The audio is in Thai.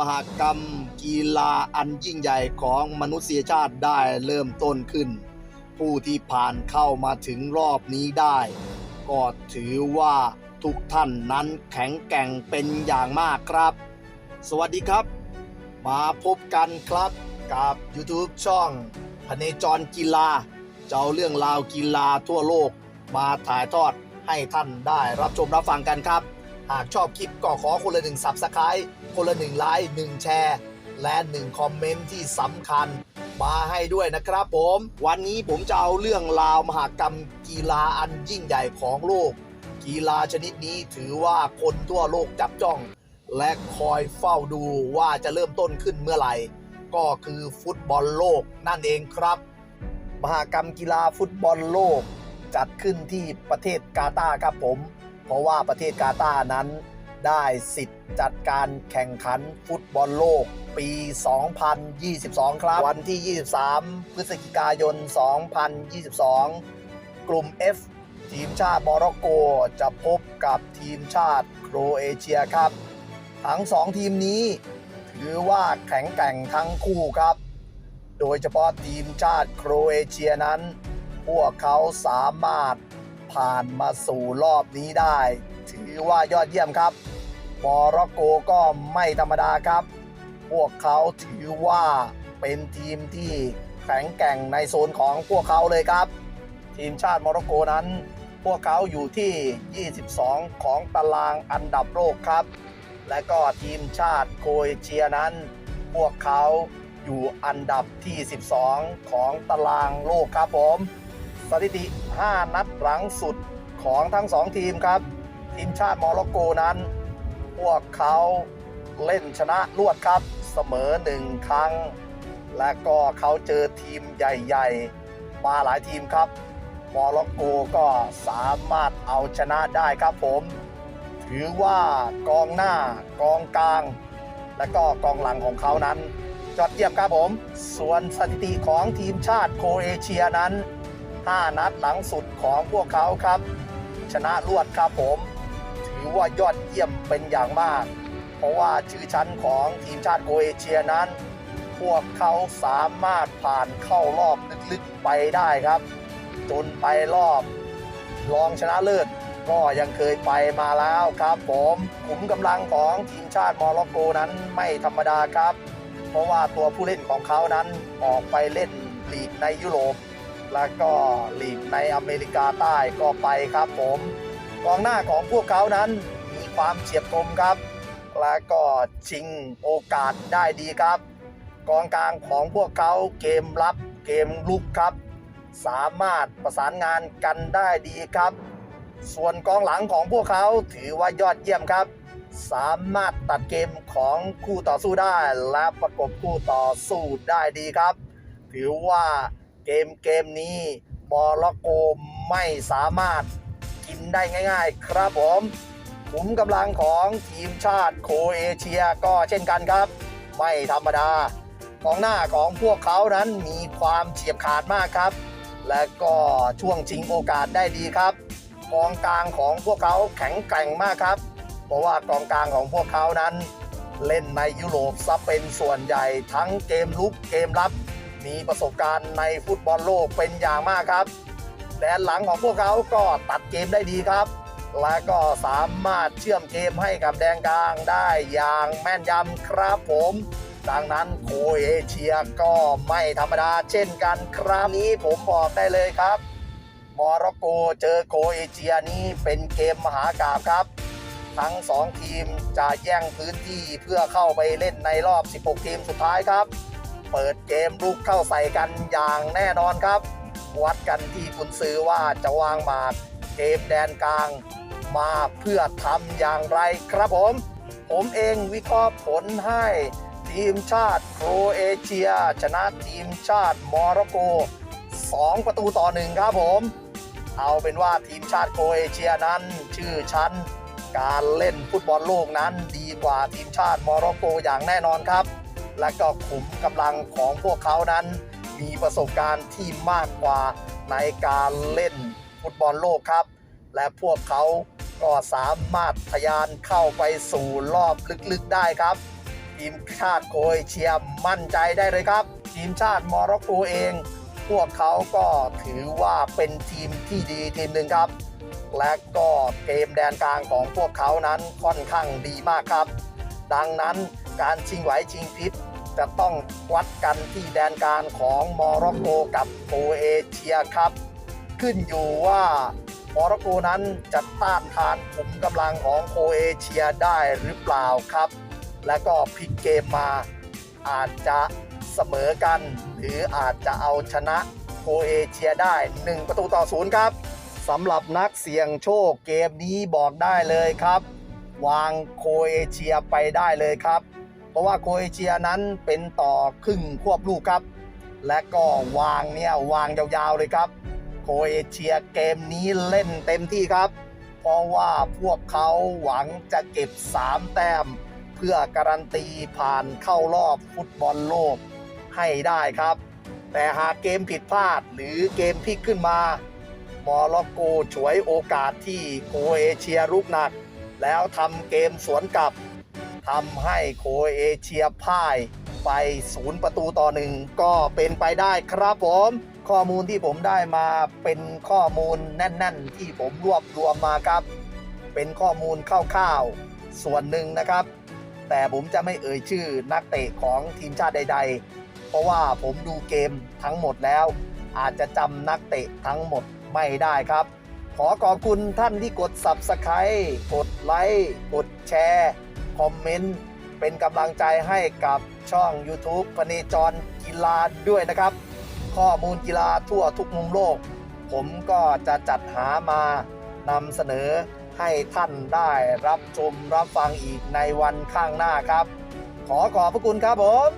มหากรรมกีฬาอันยิ่งใหญ่ของมนุษยชาติได้เริ่มต้นขึ้น ผู้ที่ผ่านเข้ามาถึงรอบนี้ได้ ก็ถือว่าทุกท่านนั้นแข็งแกร่งเป็นอย่างมากครับ สวัสดีครับ มาพบกันครับกับ YouTube ช่องพเนจรกีฬาจะเอาเรื่องราวกีฬาทั่วโลกมาถ่ายทอดให้ท่านได้รับชมรับฟังกันครับ หากชอบคลิปก็ขอคนละหนึ่งสับสไครต์คนละหนึ่งไลค์หนึ่งแชร์และหนึ่งคอมเมนต์ที่สำคัญมาให้ด้วยนะครับผม วันนี้ผมจะเอาเรื่องราวมหากรรมกีฬาอันยิ่งใหญ่ของโลก กีฬาชนิดนี้ถือว่าคนทั่วโลกจับจ้อง และคอยเฝ้าดูว่าจะเริ่มต้นขึ้นเมื่อไหร่ ก็คือฟุตบอลโลกนั่นเองครับ มหากรรมกีฬาฟุตบอลโลก จัดขึ้นที่ประเทศกาตาร์ครับผม เพราะว่าประเทศกาตาร์นั้นได้สิทธิ์จัดการแข่งขันฟุตบอลโลกปี 2022 ครับ วันที่ 23 พฤศจิกายน 2022 กลุ่ม F ทีมชาติโมร็อกโกจะพบกับทีมชาติโครเอเชียครับ ทั้งสองทีมนี้ถือว่าแข็งแกร่งทั้งคู่ครับ โดยเฉพาะทีมชาติโครเอเชียนั้น พวกเขาสามารถ ผ่านมาสู่รอบนี้ได้ ถือว่ายอดเยี่ยมครับโมร็อกโกก็ไม่ธรรมดาครับ พวกเขาถือว่าเป็นทีมที่แข็งแกร่งในโซนของพวกเขาเลยครับ ทีมชาติโมร็อกโกนั้น พวกเขาอยู่ที่ 22 ของตารางอันดับโลกครับ และก็ทีมชาติโครเอเชียนั้น พวกเขาอยู่อันดับที่ 12 ของตารางโลกครับผม สถิติ 5 นัดหลังสุดของทั้ง 2 ทีมครับ ทีมชาติโมร็อกโกนั้น พวกเขาเล่นชนะรวดครับเสมอ 1 ครั้ง และก็เขาเจอทีมใหญ่ ๆ มาหลายทีมครับโมร็อกโกก็สามารถเอาชนะได้ครับผม ถือว่ากองหน้ากองกลาง และก็กองหลังของเขานั้นยอดเยี่ยมครับผม ส่วนสถิติของทีมชาติโครเอเชียนั้น 5 นัดหลังสุดของพวกเขาครับ ชนะรวดครับผม ถือว่ายอดเยี่ยมเป็นอย่างมาก เพราะว่าชื่อชั้นของทีมชาติโครเอเชียนั้น พวกเขาสามารถผ่านเข้ารอบลึกๆไปได้ครับ จนไปรอบรองชนะเลิศก็ยังเคยไปมาแล้วครับผมขุมกำลังของทีมชาติโมร็อกโกนั้นไม่ธรรมดาครับ เพราะว่าตัวผู้เล่นของเขานั้นออกไปเล่นลีกในยุโรป แล้วก็ลีกในอเมริกาใต้ก็ไปครับผม กองหน้าของพวกเขานั้นมีความเฉียบคมครับ และก็ชิงโอกาสได้ดีครับ กองกลางของพวกเขาเกมรับเกมลุกครับ สามารถประสานงานกันได้ดีครับ ส่วนกองหลังของพวกเขาถือว่ายอดเยี่ยมครับ สามารถตัดเกมของคู่ต่อสู้ได้ และประกบคู่ต่อสู้ได้ดีครับ ถือว่า เกมเกมนี้มอร็อกโกไม่สามารถกินได้ง่าย ๆ ครับผมขุมกำลังของทีมชาติโคเอเชียก็เช่นกันครับ ไม่ธรรมดากองหน้าของพวกเขานั้นมีความเฉียบขาดมากครับ และก็ช่วงชิงโอกาสได้ดีครับกองกลางของพวกเขาแข็งแกร่งมากครับ เพราะว่ากองกลางของพวกเขานั้น เล่นในยุโรปซะเป็นส่วนใหญ่ทั้งเกมลุกเกมรับ มีประสบการณ์ในฟุตบอลโลกเป็นอย่างมากครับแดนหลังของพวกเขาก็ตัดเกมได้ดีครับ และก็สามารถเชื่อมเกมให้กับแดนกลางได้อย่างแม่นยำครับผม ดังนั้นโคเอเชียก็ไม่ธรรมดาเช่นกันคราวนี้ผมบอกได้เลยครับโมร็อกโกเจอโคเอเชียนี้เป็นเกมมหากาพย์ครับ ทั้ง 2 ทีมจะแย่งพื้นที่เพื่อเข้าไปเล่นในรอบ 16 ทีมสุดท้ายครับ เปิดเกมลุกเข้าใส่กันอย่างแน่นอนครับ วัดกันที่คุณซื้อว่าจะวางหมากเกมแดนกลาง มาเพื่อทำอย่างไรครับผม ผมเองวิเคราะห์ผลให้ทีมชาติโครเอเชีย ชนะทีมชาติโมร็อกโก 2 ประตูต่อหนึ่งครับผม เอาเป็นว่าทีมชาติโครเอเชียนั้นชื่อชั้น การเล่นฟุตบอลโลกนั้นดีกว่าทีมชาติโมร็อกโกอย่างแน่นอนครับ และก็ขุมกำลังของพวกเขานั้น มีประสบการณ์ที่มากกว่าในการเล่นฟุตบอลโลกครับ และพวกเขาก็สามารถทะยานเข้าไปสู่รอบลึกๆได้ครับ ทีมชาติโครเอเชียมั่นใจได้เลยครับ ทีมชาติมร็อกโกเอง พวกเขาก็ถือว่าเป็นทีมที่ดีทีมหนึ่งครับ และก็เกมแดนกลางของพวกเขานั้นค่อนข้างดีมากครับ ดังนั้น การชิงไหวชิงพริบจะต้องวัดกันที่แดนกางของมร็อกโกกับโคเอเชียครับ ขึ้นอยู่ว่ามร็อกโกนั้นจะต้านทานขุมกำลังของโคเอเชียได้หรือเปล่าครับ และก็พลิกเกมมาอาจจะเสมอกัน หรืออาจจะเอาชนะโคเอเชียได้ 1 ประตูต่อศูนย์ครับสำหรับนักเสี่ยงโชคเกมนี้บอกได้เลยครับ วางโคเอเชียไปได้เลยครับ เพราะว่าโครเอเชียนั้นเป็นต่อครึ่งควบลูกครับ และก็วางเนี่ยวางยาวๆเลยครับ โครเอเชียเกมนี้เล่นเต็มที่ครับ เพราะว่าพวกเขาหวังจะเก็บ 3 แต้ม เพื่อการันตีผ่านเข้ารอบฟุตบอลโลกให้ได้ครับ แต่หากเกมผิดพลาดหรือเกมพลิกขึ้นมามอร็อกโกฉวยโอกาสที่โครเอเชียรุกหนัก แล้วทำเกมสวนกลับ ทำให้โคเอเชียพ่ายไปศูนย์ประตูต่อหนึ่งก็เป็นไปได้ครับผม ข้อมูลที่ผมได้มาเป็นข้อมูลแน่น ๆ ที่ผมรวบรวมมาครับ เป็นข้อมูลคร่าวๆส่วนหนึ่งนะครับ แต่ผมจะไม่เอ่ยชื่อนักเตะของทีมชาติใด ๆ เพราะว่าผมดูเกมทั้งหมดแล้ว อาจจะจำนักเตะทั้งหมดไม่ได้ครับ ขอขอบคุณท่านที่กด Subscribe กดไลค์กดแชร์ คอมเมนต์เป็นกำลังใจให้กับช่อง YouTube พเนจรกีฬาด้วยนะครับ ข้อมูลกีฬาทั่วทุกมุมโลก ผมก็จะจัดหามานำเสนอให้ท่านได้รับชมรับฟังอีกในวันข้างหน้าครับ ขอขอบพระคุณครับผม